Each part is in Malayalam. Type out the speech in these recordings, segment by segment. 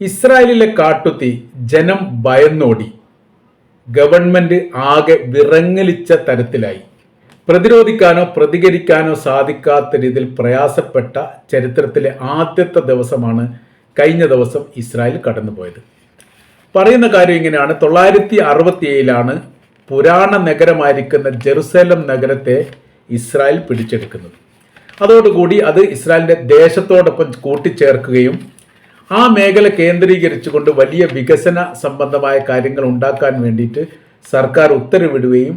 ഇസ്രായേലിലെ കാട്ടുത്തി ജനം ഭയന്നോടി. ഗവൺമെന്റ് ആകെ വിറങ്ങലിച്ച തരത്തിലായി. പ്രതിരോധിക്കാനോ പ്രതികരിക്കാനോ സാധിക്കാത്ത രീതിയിൽ പ്രയാസപ്പെട്ട ചരിത്രത്തിലെ ആദ്യത്തെ ദിവസമാണ് കഴിഞ്ഞ ദിവസം ഇസ്രായേൽ കടന്നുപോയത്. പറയുന്ന കാര്യം ഇങ്ങനെയാണ്. തൊള്ളായിരത്തി അറുപത്തി ഏഴിലാണ് പുരാണ നഗരമായിരിക്കുന്ന ജെറുസലം നഗരത്തെ ഇസ്രായേൽ പിടിച്ചെടുക്കുന്നത്. അതോടുകൂടി അത് ഇസ്രായേലിന്റെ ദേശത്തോടൊപ്പം കൂട്ടിച്ചേർക്കുകയും ആ മേഖല കേന്ദ്രീകരിച്ചുകൊണ്ട് വലിയ വികസന സംബന്ധമായ കാര്യങ്ങൾ ഉണ്ടാക്കാൻ വേണ്ടിയിട്ട് സർക്കാർ ഉത്തരവിടുകയും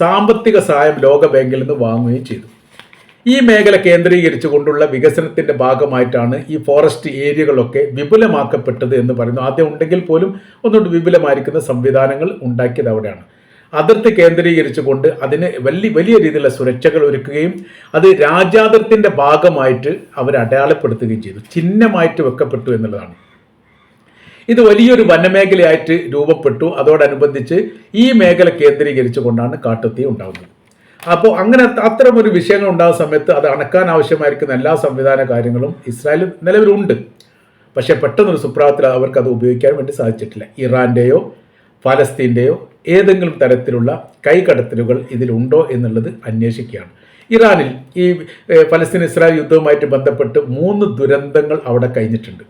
സാമ്പത്തിക സഹായം ലോകബാങ്കിൽ നിന്ന് വാങ്ങുകയും ചെയ്തു. ഈ മേഖല കേന്ദ്രീകരിച്ചു കൊണ്ടുള്ള വികസനത്തിന്റെ ഭാഗമായിട്ടാണ് ഈ ഫോറസ്റ്റ് ഏരിയകളൊക്കെ വിപുലമാക്കപ്പെട്ടത് എന്ന് പറയുന്നു. ആദ്യം ഉണ്ടെങ്കിൽ പോലും ഒന്നുകൊണ്ട് വിപുലമായിരിക്കുന്ന സംവിധാനങ്ങൾ ഉണ്ടാക്കിയത് അവിടെയാണ്. അതിർത്തി കേന്ദ്രീകരിച്ചുകൊണ്ട് അതിന് വലിയ വലിയ രീതിയിലുള്ള സുരക്ഷകൾ ഒരുക്കുകയും അത് രാജ്യാതിർത്തിന്റെ ഭാഗമായിട്ട് അവർ അടയാളപ്പെടുത്തുകയും ചെയ്തു. ചിഹ്നമായിട്ട് വെക്കപ്പെട്ടു എന്നുള്ളതാണ്. ഇത് വലിയൊരു വനമേഖലയായിട്ട് രൂപപ്പെട്ടു. അതോടനുബന്ധിച്ച് ഈ മേഖല കേന്ദ്രീകരിച്ചുകൊണ്ടാണ് കാട്ടുത്തി ഉണ്ടാകുന്നത് അപ്പോൾ അങ്ങനെ അത്തരം ഒരു വിഷയങ്ങൾ ഉണ്ടാകുന്ന സമയത്ത് അത് അണക്കാൻ ആവശ്യമായിരിക്കുന്ന എല്ലാ സംവിധാന കാര്യങ്ങളും ഇസ്രായേലിൽ നിലവിലുണ്ട്. പക്ഷേ പെട്ടെന്നൊരു സുപ്രാവത്തിൽ അവർക്ക് അത് ഉപയോഗിക്കാൻ വേണ്ടി സാധിച്ചിട്ടില്ല. ഇറാന്റെയോ ഫലസ്തീന്റെയോ ഏതെങ്കിലും തരത്തിലുള്ള കൈകടത്തലുകൾ ഇതിലുണ്ടോ എന്നുള്ളത് അന്വേഷിക്കുകയാണ്. ഇറാനിൽ ഈ ഫലസ്തീൻ ഇസ്രായേൽ യുദ്ധവുമായിട്ട് ബന്ധപ്പെട്ട് മൂന്ന് ദുരന്തങ്ങൾ അവിടെ കഴിഞ്ഞിട്ടുണ്ട്.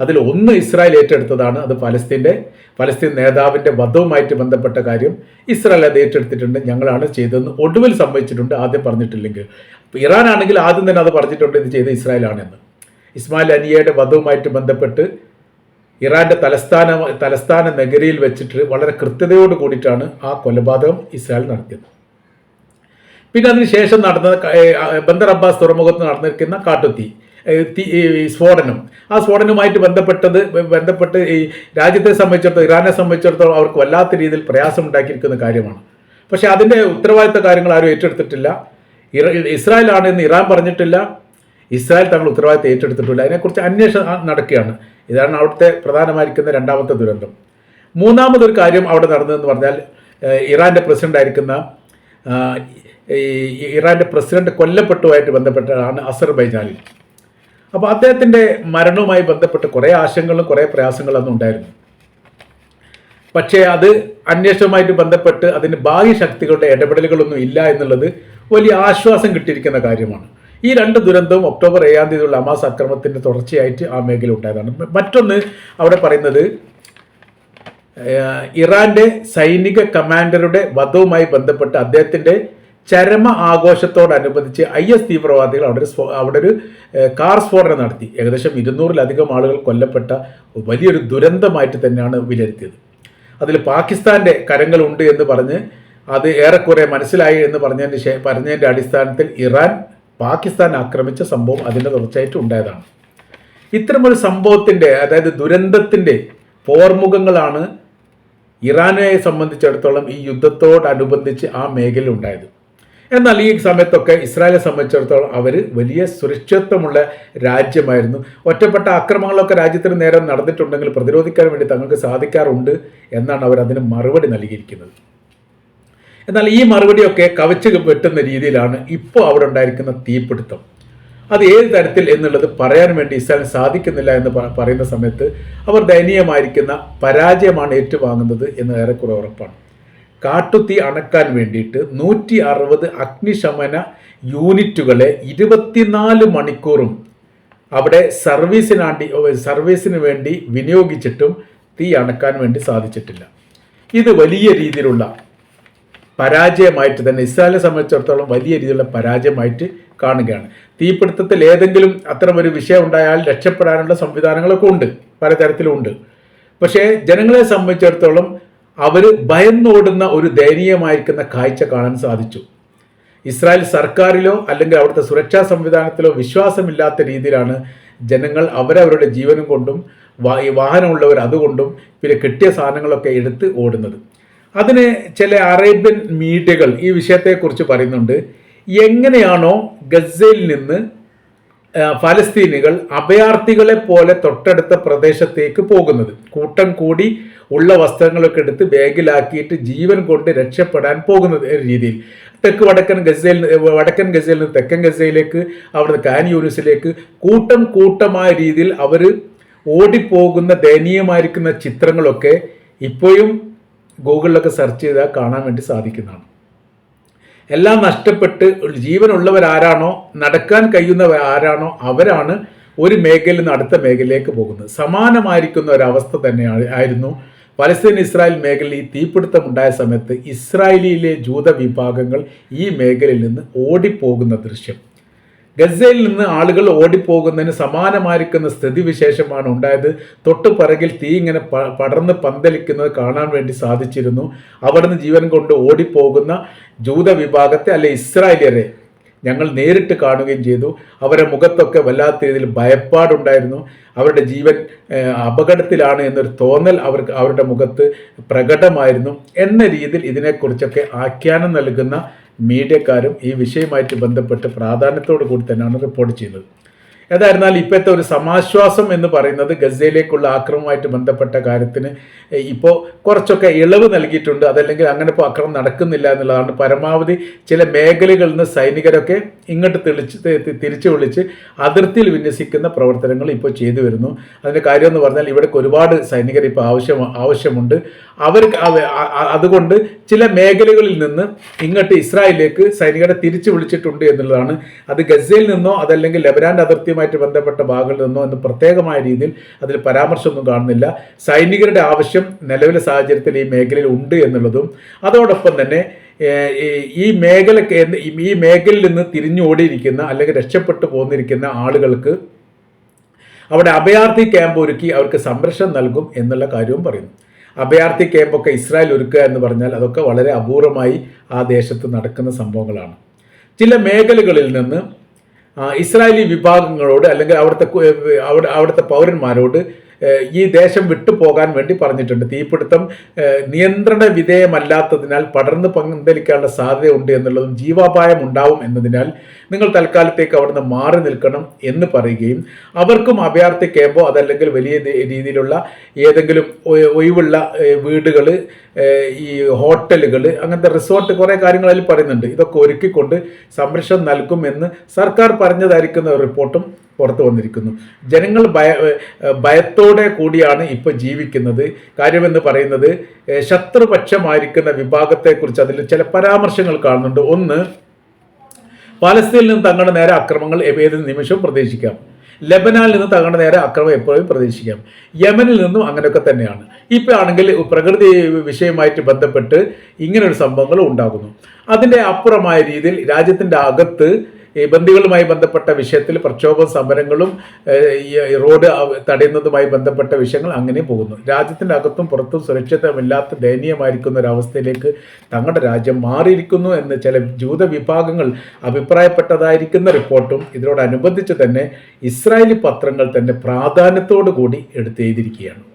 അതിൽ ഒന്ന് ഇസ്രായേൽ ഏറ്റെടുത്തതാണ് അത് ഫലസ്തീന്റെ ഫലസ്തീൻ നേതാവിന്റെ വധവുമായിട്ട് ബന്ധപ്പെട്ട കാര്യം. ഇസ്രായേൽ അത് ഏറ്റെടുത്തിട്ടുണ്ട് ഞങ്ങളാണ് ചെയ്തതെന്ന് ഒടുവിൽ സംഭവിച്ചിട്ടുണ്ട് ആദ്യം പറഞ്ഞിട്ടില്ലെങ്കിൽ. ഇറാൻ ആണെങ്കിൽ ആദ്യം തന്നെ അത് പറഞ്ഞിട്ടുണ്ട് ഇത് ചെയ്ത് ഇസ്രായേലാണെന്ന്. ഇസ്മായിൽ അനിയയുടെ വധവുമായിട്ട് ബന്ധപ്പെട്ട് ഇറാന്റെ തലസ്ഥാന തലസ്ഥാന നഗരിയിൽ വെച്ചിട്ട് വളരെ കൃത്യതയോട് കൂടിയിട്ടാണ് ആ കൊലപാതകം ഇസ്രായേൽ നടത്തിയത്. പിന്നെ അതിനുശേഷം നടന്ന ബന്ദർ അബ്ബാസ് തുറമുഖത്ത് നടന്നിരിക്കുന്ന കാട്ടുത്തി സ്ഫോടനം. ആ സ്ഫോടനവുമായിട്ട് ബന്ധപ്പെട്ടത് ബന്ധപ്പെട്ട് ഈ രാജ്യത്തെ സംബന്ധിച്ചിടത്തോളം ഇറാനെ സംബന്ധിച്ചിടത്തോളം അവർക്ക് വല്ലാത്ത രീതിയിൽ പ്രയാസം ഉണ്ടാക്കിയിരിക്കുന്ന കാര്യമാണ്. പക്ഷേ അതിന്റെ ഉത്തരവാദിത്ത കാര്യങ്ങൾ ആരും ഏറ്റെടുത്തിട്ടില്ല. ഇറ ഇസ്രായേലാണ് എന്ന് ഇറാൻ പറഞ്ഞിട്ടില്ല. ഇസ്രായേൽ തങ്ങൾ ഉത്തരവാദിത്തം ഏറ്റെടുത്തിട്ടില്ല. അതിനെക്കുറിച്ച് അന്വേഷണം നടക്കുകയാണ്. ഇതാണ് അവിടുത്തെ പ്രധാനമായിരിക്കുന്ന രണ്ടാമത്തെ ദുരന്തം. മൂന്നാമതൊരു കാര്യം അവിടെ നടന്നതെന്ന് പറഞ്ഞാൽ ഇറാന്റെ പ്രസിഡന്റായിരിക്കുന്ന ഇറാന്റെ പ്രസിഡന്റ് കൊല്ലപ്പെട്ടുമായിട്ട് ബന്ധപ്പെട്ടതാണ് അസർബൈജാനിൽ. അപ്പോൾ അദ്ദേഹത്തിന്റെ മരണവുമായി ബന്ധപ്പെട്ട് കുറേ ആശങ്കകളും കുറേ പ്രയാസങ്ങളും ഉണ്ടായിരുന്നു. പക്ഷേ അത് അന്വേഷണവുമായിട്ട് ബന്ധപ്പെട്ട് അതിന് ബാഹ്യ ശക്തികളുടെ ഇടപെടലുകളൊന്നും ഇല്ല എന്നുള്ളത് വലിയ ആശ്വാസം കിട്ടിയിരിക്കുന്ന കാര്യമാണ്. ഈ രണ്ട് ദുരന്തവും ഒക്ടോബർ ഏഴാം തീയതിയുള്ള അമാസ് അക്രമത്തിന്റെ തുടർച്ചയായിട്ട് ആ മേഖല ഉണ്ടായതാണ്. മറ്റൊന്ന് അവിടെ പറയുന്നത് ഇറാന്റെ സൈനിക കമാൻഡറുടെ വധവുമായി ബന്ധപ്പെട്ട് അദ്ദേഹത്തിന്റെ ചരമ ആഘോഷത്തോടനുബന്ധിച്ച് ഐ എസ് തീവ്രവാദികൾ അവിടെ ഒരു അവിടെ ഒരു കാർ സ്ഫോടനം നടത്തി. ഏകദേശം ഇരുന്നൂറിലധികം ആളുകൾ കൊല്ലപ്പെട്ട വലിയൊരു ദുരന്തമായിട്ട് തന്നെയാണ് വിലയിരുത്തിയത്. അതിൽ പാകിസ്ഥാന്റെ കരങ്ങളുണ്ട് എന്ന് പറഞ്ഞ് അത് ഏറെക്കുറെ മനസ്സിലായി എന്ന് പറഞ്ഞതിന്റെ പറഞ്ഞതിന്റെ അടിസ്ഥാനത്തിൽ ഇറാൻ പാകിസ്ഥാൻ ആക്രമിച്ച സംഭവം അതിന്റെ തുടർച്ചയായിട്ട് ഉണ്ടായതാണ്. ഇത്തരമൊരു സംഭവത്തിന്റെ അതായത് ദുരന്തത്തിന്റെ പോർമുഖങ്ങളാണ് ഇറാനെ സംബന്ധിച്ചിടത്തോളം ഈ യുദ്ധത്തോടനുബന്ധിച്ച് ആ മേഖല ഉണ്ടായത്. എന്നാൽ ഈ സമയത്തൊക്കെ ഇസ്രായേലെ സംബന്ധിച്ചിടത്തോളം അവർ വലിയ സുരക്ഷിതത്വമുള്ള രാജ്യമായിരുന്നു. ഒറ്റപ്പെട്ട ആക്രമണങ്ങളൊക്കെ രാജ്യത്തിന് നേരെ നടന്നിട്ടുണ്ടെങ്കിൽ പ്രതിരോധിക്കാൻ വേണ്ടി തങ്ങൾക്ക് സാധിക്കാറുണ്ട് എന്നാണ് അവർ അതിന് മറുപടി നൽകിയിരിക്കുന്നത്. എന്നാൽ ഈ മറുപടിയൊക്കെ കവച്ച് വെട്ടുന്ന രീതിയിലാണ് ഇപ്പോൾ അവിടെ ഉണ്ടായിരിക്കുന്ന തീപിടുത്തം. അത് ഏത് തരത്തിൽ എന്നുള്ളത് പറയാൻ വേണ്ടി ഇസ്രായേൽ സാധിക്കുന്നില്ല എന്ന് പറയുന്ന സമയത്ത് അവർ ദയനീയമായിരിക്കുന്ന പരാജയമാണ് ഏറ്റുവാങ്ങുന്നത് എന്ന് ഏറെക്കുറെ ഉറപ്പാണ്. കാട്ടുതീ അണക്കാൻ വേണ്ടിയിട്ട് നൂറ്റി അറുപത് അഗ്നിശമന യൂണിറ്റുകളെ ഇരുപത്തിനാല് മണിക്കൂറും അവിടെ സർവീസിനാണ്ടി സർവീസിന് വേണ്ടി വിനിയോഗിച്ചിട്ടും തീ അണക്കാൻ വേണ്ടി സാധിച്ചിട്ടില്ല. ഇത് വലിയ രീതിയിലുള്ള പരാജയമായിട്ട് തന്നെ ഇസ്രായേലിനെ സംബന്ധിച്ചിടത്തോളം വലിയ രീതിയിലുള്ള പരാജയമായിട്ട് കാണുകയാണ്. തീപിടുത്തത്തിൽ ഏതെങ്കിലും അത്തരം ഒരു വിഷയം ഉണ്ടായാൽ രക്ഷപ്പെടാനുള്ള സംവിധാനങ്ങളൊക്കെ ഉണ്ട് പലതരത്തിലും ഉണ്ട്. പക്ഷേ ജനങ്ങളെ സംബന്ധിച്ചിടത്തോളം അവർ ഭയന്നോടുന്ന ഒരു ദയനീയമായിരിക്കുന്ന കാഴ്ച കാണാൻ സാധിച്ചു. ഇസ്രായേൽ സർക്കാരിലോ അല്ലെങ്കിൽ അവിടുത്തെ സുരക്ഷാ സംവിധാനത്തിലോ വിശ്വാസമില്ലാത്ത രീതിയിലാണ് ജനങ്ങൾ അവരവരുടെ ജീവനും കൊണ്ടും വാഹനമുള്ളവർ അതുകൊണ്ടും പിന്നെ കിട്ടിയ സാധനങ്ങളൊക്കെ എടുത്ത് ഓടുന്നത്. അതിന് ചില അറേബ്യൻ മീഡിയകൾ ഈ വിഷയത്തെക്കുറിച്ച് പറയുന്നുണ്ട്. എങ്ങനെയാണോ ഗസയിൽ നിന്ന് ഫലസ്തീനുകൾ അഭയാർത്ഥികളെ പോലെ തൊട്ടടുത്ത പ്രദേശത്തേക്ക് പോകുന്നത്. കൂട്ടം കൂടി ഉള്ള വസ്ത്രങ്ങളൊക്കെ എടുത്ത് ബാഗിലാക്കിയിട്ട് ജീവൻ കൊണ്ട് രക്ഷപ്പെടാൻ പോകുന്നത് രീതിയിൽ. തെക്ക് വടക്കൻ ഗസയിൽ വടക്കൻ ഗസയിൽ നിന്ന് തെക്കൻ ഗസയിലേക്ക് അവിടുന്ന് കാൻ യൂണിസിലേക്ക് കൂട്ടം കൂട്ടമായ രീതിയിൽ അവർ ഓടിപ്പോകുന്ന ദയനീയമായിരിക്കുന്ന ചിത്രങ്ങളൊക്കെ ഇപ്പോഴും ഗൂഗിളിലൊക്കെ സെർച്ച് ചെയ്താൽ കാണാൻ വേണ്ടി സാധിക്കുന്നതാണ്. എല്ലാം നഷ്ടപ്പെട്ട് ജീവനുള്ളവരാരാണോ നടക്കാൻ കഴിയുന്നവർ ആരാണോ അവരാണ് ഒരു മേഖലയിൽ നിന്ന് അടുത്ത മേഖലയിലേക്ക് പോകുന്നത്. സമാനമായിരിക്കുന്ന ഒരവസ്ഥ തന്നെയാണ് ആയിരുന്നു പലസ്തീൻ ഇസ്രായേൽ മേഖലയിൽ ഈ തീപിടുത്തമുണ്ടായ സമയത്ത് ഇസ്രായേലിയിലെ ജൂത വിഭാഗങ്ങൾ ഈ മേഖലയിൽ നിന്ന് ഓടിപ്പോകുന്ന ദൃശ്യം. ഗസയിൽ നിന്ന് ആളുകൾ ഓടിപ്പോകുന്നതിന് സമാനമായിരിക്കുന്ന സ്ഥിതിവിശേഷമാണ് ഉണ്ടായത്. തൊട്ടു പിറകിൽ തീ ഇങ്ങനെ പടർന്ന് പന്തലിക്കുന്നത് കാണാൻ വേണ്ടി സാധിച്ചിരുന്നു. അവിടുന്ന് ജീവൻ കൊണ്ട് ഓടിപ്പോകുന്ന ജൂത വിഭാഗത്തെ അല്ലെ ഇസ്രായേലിയരെ ഞങ്ങൾ നേരിട്ട് കാണുകയും ചെയ്തു. അവരുടെ മുഖത്തൊക്കെ വല്ലാത്ത രീതിയിൽ ഭയപ്പാടുണ്ടായിരുന്നു. അവരുടെ ജീവൻ അപകടത്തിലാണ് എന്നൊരു തോന്നൽ അവർക്ക് അവരുടെ മുഖത്ത് പ്രകടമായിരുന്നു. എന്ന രീതിയിൽ ഇതിനെക്കുറിച്ചൊക്കെ ആഖ്യാനം നൽകുന്ന മീഡിയക്കാരും ഈ വിഷയവുമായിട്ട് ബന്ധപ്പെട്ട് പ്രാധാന്യത്തോടു കൂടി തന്നെയാണ് റിപ്പോർട്ട് ചെയ്യുന്നത്. ഏതായിരുന്നാൽ ഇപ്പോഴത്തെ ഒരു സമാശ്വാസം എന്ന് പറയുന്നത് ഗസയിലേക്കുള്ള ആക്രമണവുമായിട്ട് ബന്ധപ്പെട്ട കാര്യത്തിന് ഇപ്പോൾ കുറച്ചൊക്കെ ഇളവ് നൽകിയിട്ടുണ്ട്. അതല്ലെങ്കിൽ അങ്ങനെ ഇപ്പോൾ ആക്രമണം നടക്കുന്നില്ല എന്നുള്ളതാണ് പരമാവധി ചില മേഖലകളിൽ നിന്ന് സൈനികരൊക്കെ ഇങ്ങോട്ട് തെളിച്ച് തിരിച്ചു വിളിച്ച് അതിർത്തിയിൽ വിന്യസിക്കുന്ന പ്രവർത്തനങ്ങൾ ഇപ്പോൾ ചെയ്തു വരുന്നു. അതിന്റെ കാര്യം എന്ന് പറഞ്ഞാൽ ഇവിടേക്ക് ഒരുപാട് സൈനികർ ഇപ്പോൾ ആവശ്യം ആവശ്യമുണ്ട്. അവർക്ക് അവ- അ- അ- അതുകൊണ്ട് ചില മേഖലകളിൽ നിന്ന് ഇങ്ങോട്ട് ഇസ്രായേലിലേക്ക് സൈനികരെ തിരിച്ചു വിളിച്ചിട്ടുണ്ട് എന്നുള്ളതാണ്. അത് ഗസയിൽ നിന്നോ അതല്ലെങ്കിൽ ലെബനാന്റെ അതിർത്തിയുമായിട്ട് ബന്ധപ്പെട്ട ഭാഗങ്ങളിൽ നിന്നോ എന്ന് പ്രത്യേകമായ രീതിയിൽ അതിൽ പരാമർശമൊന്നും കാണുന്നില്ല. സൈനികരുടെ ആവശ്യം നിലവിലെ സാഹചര്യത്തിൽ ഈ മേഖലയിൽ ഉണ്ട് എന്നുള്ളതും അതോടൊപ്പം തന്നെ ഈ- മേഖല ഈ മേഖലയിൽ നിന്ന് തിരിഞ്ഞോടിയിരിക്കുന്ന അല്ലെങ്കിൽ രക്ഷപ്പെട്ടു പോന്നിരിക്കുന്ന ആളുകൾക്ക് അവിടെ അഭയാർത്ഥി ക്യാമ്പ് ഒരുക്കി അവർക്ക് സംരക്ഷണം നൽകും എന്നുള്ള കാര്യവും പറയുന്നു. അഭയാർത്ഥി ക്യാമ്പൊക്കെ ഇസ്രായേൽ ഒരുക്കുക എന്ന് പറഞ്ഞാൽ അതൊക്കെ വളരെ അപൂർവമായി ആ ദേശത്ത് നടക്കുന്ന സംഭവങ്ങളാണ്. ചില മേഖലകളിൽ നിന്ന് ഇസ്രായേലി വിഭാഗങ്ങളോട് അല്ലെങ്കിൽ അവിടുത്തെ അവിടെ അവിടുത്തെ പൗരന്മാരോട് ഈ ദേശം വിട്ടുപോകാൻ വേണ്ടി പറഞ്ഞിട്ടുണ്ട്. തീപിടുത്തം നിയന്ത്രണ വിധേയമല്ലാത്തതിനാൽ പടർന്ന് പന്തലിക്കാനുള്ള സാധ്യതയുണ്ട് എന്നുള്ളതും ജീവാപായം ഉണ്ടാവും എന്നതിനാൽ നിങ്ങൾ തൽക്കാലത്തേക്ക് അവിടുന്ന് മാറി നിൽക്കണം എന്ന് പറയുകയും അവർക്കും അഭയാർത്ഥി ക്യാമ്പോ അതല്ലെങ്കിൽ വലിയ രീതിയിലുള്ള ഏതെങ്കിലും ഒഴിവുള്ള വീടുകൾ ഈ ഹോട്ടലുകൾ അങ്ങനത്തെ റിസോർട്ട് കുറേ കാര്യങ്ങൾ അതിൽ പറയുന്നുണ്ട്. ഇതൊക്കെ ഒരുക്കിക്കൊണ്ട് സംരക്ഷണം നൽകുമെന്ന് സർക്കാർ പറഞ്ഞതായിരിക്കുന്ന റിപ്പോർട്ടും പുറത്തു വന്നിരിക്കുന്നു. ജനങ്ങൾ ഭയ ഭയത്തോടെ കൂടിയാണ് ഇപ്പോൾ ജീവിക്കുന്നത്. കാര്യമെന്ന് പറയുന്നത് ശത്രുപക്ഷമായിരിക്കുന്ന വിഭാഗത്തെക്കുറിച്ച് അതിൽ ചില പരാമർശങ്ങൾ കാണുന്നുണ്ട്. ഒന്ന് പാലസ്തീനിൽ നിന്ന് തങ്ങളുടെ നേരെ അക്രമങ്ങൾ ഏത് നിമിഷവും പ്രതീക്ഷിക്കാം. ലബനാനിൽ നിന്ന് തങ്ങളുടെ നേരെ അക്രമം എപ്പോഴും പ്രതീക്ഷിക്കാം. യമനിൽ നിന്നും അങ്ങനെയൊക്കെ തന്നെയാണ്. ഇപ്പോൾ ആണെങ്കിൽ പ്രകൃതി വിഷയമായിട്ട് ബന്ധപ്പെട്ട് ഇങ്ങനൊരു സംഭവങ്ങൾ ഉണ്ടാകുന്നു. അതിന്റെ അപ്പുറമായ രീതിയിൽ രാജ്യത്തിന്റെ അകത്ത് ഈ ബന്ദികളുമായി ബന്ധപ്പെട്ട വിഷയത്തിൽ പ്രക്ഷോഭ സമരങ്ങളും ഈ റോഡ് തടയുന്നതുമായി ബന്ധപ്പെട്ട വിഷയങ്ങൾ അങ്ങനെ പോകുന്നു. രാജ്യത്തിന്റെ അകത്തും പുറത്തും സുരക്ഷിതമില്ലാത്ത ദയനീയമായിരിക്കുന്ന ഒരവസ്ഥയിലേക്ക് തങ്ങളുടെ രാജ്യം മാറിയിരിക്കുന്നു എന്ന് ചില ജൂത വിഭാഗങ്ങൾ അഭിപ്രായപ്പെട്ടതായിരിക്കുന്ന റിപ്പോർട്ടും ഇതിനോടനുബന്ധിച്ച് തന്നെ ഇസ്രായേലി പത്രങ്ങൾ തന്നെ പ്രാധാന്യത്തോടു കൂടി എടുത്തെഴുതിയിരിക്കുകയാണ്